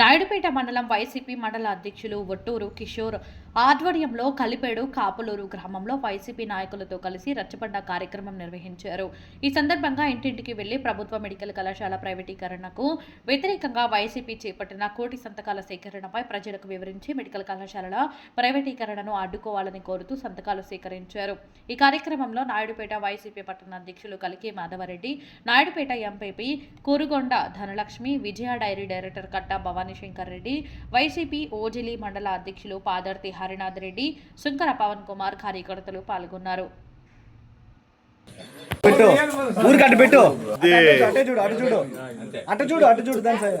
నాయుడుపేట మండలం వైసీపీ మండల అధ్యక్షులు ఒట్టూరు కిషోర్ ఆధ్వర్యంలో కలిపేడు కాపులూరు గ్రామంలో వైసీపీ నాయకులతో కలిసి రచ్చబండ కార్యక్రమం నిర్వహించారు. ఈ సందర్భంగా ఇంటింటికి వెళ్ళి ప్రభుత్వ మెడికల్ కళాశాల ప్రైవేటీకరణకు వ్యతిరేకంగా వైసీపీ చేపట్టిన కోటి సంతకాల సేకరణపై ప్రజలకు వివరించి మెడికల్ కళాశాలల ప్రైవేటీకరణను అడ్డుకోవాలని కోరుతూ సంతకాలు సేకరించారు. ఈ కార్యక్రమంలో నాయుడుపేట వైసీపీ పట్టణ అధ్యక్షులు Kaliki Madhavareddy Naidupeta MPP Kurugonda Dhanalakshmi Vijaya dairy director Katta Bhavanishankar Reddy YCP Ojili మండల అధ్యక్షులు పాదర్తి హరినాథ్ రెడ్డి శంకర పవన్ కుమార్ కార్యకర్తలు పాల్గొన్నారు. పెట్టు. ఊరికి అటు పెట్టు. అటే చూడు అటు చూడు అటు చూడు. అటు చూడు దాని సైడ్.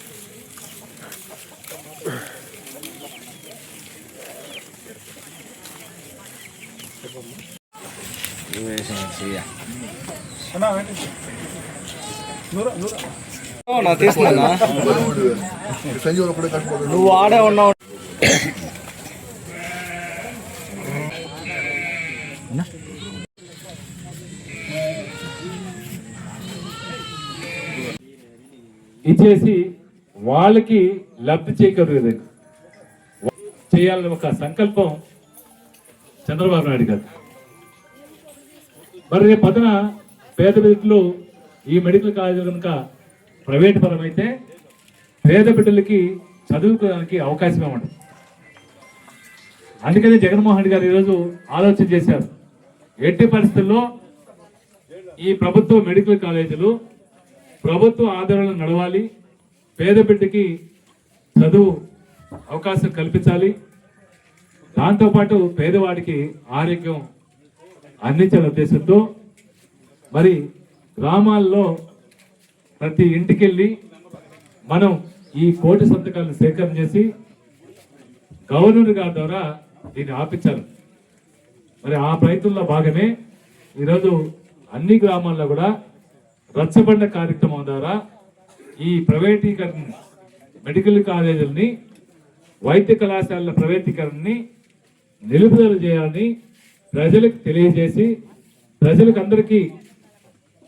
నా తీసుకున్నా నువ్వు ఆడే ఉన్నావు ఇచ్చేసి వాళ్ళకి లబ్ధి చేకూరదు. చేయాలని ఒక సంకల్పం చంద్రబాబు నాయుడు గారు. మరి రేపు పదన పేద బిడ్డలు ఈ మెడికల్ కాలేజీలు కనుక ప్రైవేట్ పరమైతే పేద బిడ్డలకి చదువుకోవడానికి అవకాశం ఇవ్వండి అందుకనే జగన్మోహన్ రెడ్డి గారు ఈరోజు ఆలోచన చేశారు. ఎట్టి పరిస్థితుల్లో ఈ ప్రభుత్వ మెడికల్ కాలేజీలు ప్రభుత్వ ఆధారాలు నడవాలి. పేద బిడ్డకి చదువు అవకాశం కల్పించాలి. దాంతోపాటు పేదవాడికి ఆరోగ్యం అందించాల ఉద్దేశంతో మరి గ్రామాల్లో ప్రతి ఇంటికెళ్ళి మనం ఈ కోటి సంతకాలను సేకరణ చేసి గవర్నర్ గారి ద్వారా దీన్ని ఆపించాలి. మరి ఆ ప్రయత్నంలో భాగమే ఈరోజు అన్ని గ్రామాల్లో కూడా రచ్చబండ కార్యక్రమం ద్వారా ఈ ప్రైవేటీకరణ మెడికల్ కాలేజీలని వైద్య కళాశాలల ప్రైవేటీకరణని నిలుపుదల చేయాలని ప్రజలకు తెలియజేసి ప్రజలకు అందరికీ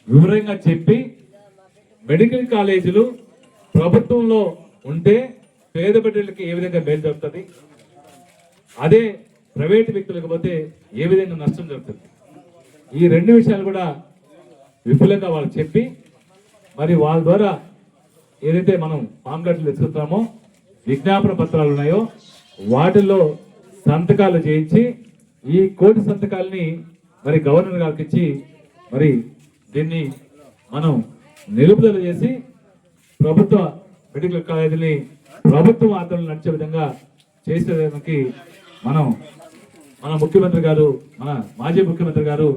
వివరంగా చెప్పి మెడికల్ కాలేజీలు ప్రభుత్వంలో ఉంటే పేద బిడ్డలకి ఏ విధంగా మేలు జరుగుతుంది? అదే ప్రైవేట్ వ్యక్తులకు పోతే ఏ విధంగా నష్టం జరుగుతుంది? ఈ రెండు విషయాలు కూడా విపులంగా వాళ్ళు చెప్పి మరి వాళ్ళ ద్వారా ఏదైతే మనం పాంప్లెట్లు తెచ్చుకుంటామో విజ్ఞాపన పత్రాలు ఉన్నాయో వాటిల్లో సంతకాలు చేయించి ఈ కోటి సంతకాలని మరి గవర్నర్ గారికి ఇచ్చి మరి దీన్ని మనం నిలుపుదల చేసి ప్రభుత్వ మెడికల్ కాలేజీని ప్రభుత్వం ఆధ్వర్యంలో నడిచే విధంగా చేసేదానికి మనం మన ముఖ్యమంత్రి గారు మన మాజీ ముఖ్యమంత్రి గారు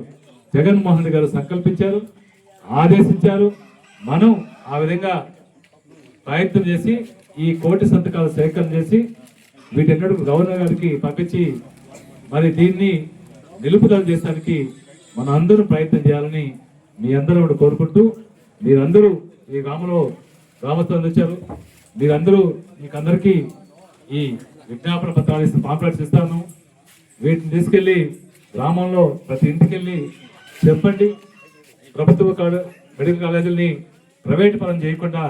జగన్మోహన్ రెడ్డి గారు సంకల్పించారు ఆదేశించారు. మనం ఆ విధంగా ప్రయత్నం చేసి ఈ కోటి సంతకాలు సేకరణ చేసి వీటన్నిటి గవర్నర్ గారికి పంపించి మరి దీన్ని నిలుపుదల చేయడానికి మన అందరూ ప్రయత్నం చేయాలని మీ అందరూ కూడా కోరుకుంటూ మీరందరూ ఈ గ్రామంలో గ్రామస్తులు వచ్చారు. మీరందరూ మీకు అందరికీ ఈ విజ్ఞాపన పత్రాలు ఇస్తూ పాంప్లెట్స్ ఇస్తాను. వీటిని తీసుకెళ్ళి గ్రామంలో ప్రతి ఇంటికి వెళ్ళి చెప్పండి. ప్రభుత్వ మెడికల్ కాలేజీలని ప్రైవేట్ పరం చేయకుండా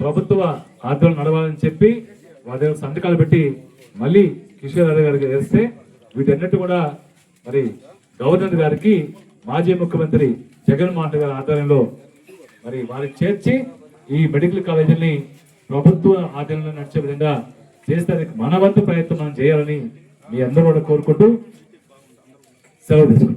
ప్రభుత్వ ఆధ్వర్యం నడవాలని చెప్పి వాళ్ళ సంతకాలు పెట్టి మళ్ళీ కిషోర్ యాదవ్ గారికి వేస్తే వీటన్నిటి కూడా మరి గవర్నర్ గారికి మాజీ ముఖ్యమంత్రి జగన్మోహన్ రెడ్డి గారి ఆధ్వర్యంలో మరి వారికి చేర్చి ఈ మెడికల్ కాలేజీని ప్రభుత్వ ఆధ్వర్యంలో నడిచే విధంగా చేస్తే మన వంతు ప్రయత్నం మనం చేయాలని మీ అందరూ కూడా కోరుకుంటూ సెలవు తీసుకుంటాం